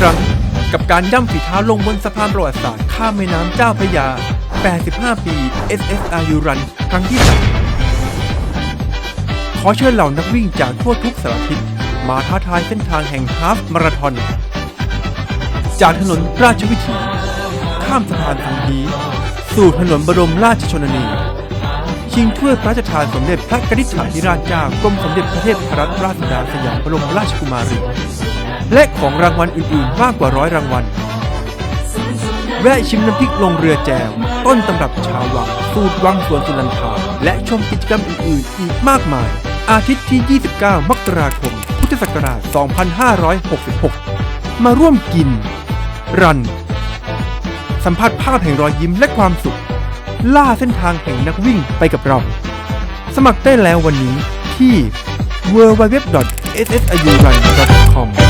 ครั้ง กับการย่ำฝีเท้าลงบนสะพานประวัติศาสตร์ข้ามแม่น้ำเจ้าพระยา 85 ปี SSRU Run ครั้งที่ 3 ขอเชิญเหล่านักวิ่งจากทั่วทุกสารทิศมาท้าทายเส้นทางแห่งฮาฟมาราธอนจากถนนราชวิถี ข้ามสะพานสังฮีสู่ถนนบรมราชชนนี ชิงถ้วยพระราชทานสมเด็จพระกนิษฐาธิราชเจ้ากรมสมเด็จพระเทพรัตนราชสุดาสยามบรมราชกุมารี และของรางวัลอื่นๆ มากกว่าร้อยรางวัลแวะชิมน้ำพริกลงเรือแจว ต้นตำรับชาววังสูตรวังสวนสุนันทาและชมกิจกรรมอื่นๆ อีกมากมาย อาทิตย์ที่ 29 มกราคม พุทธศักราช 2566 มาร่วมกิน รัน สัมผัสภาพแห่งรอยยิ้มและความสุข ล่าเส้นทางแห่งนักวิ่งไปกับเรา สมัครได้แล้ววันนี้ที่ www.ssrurun.com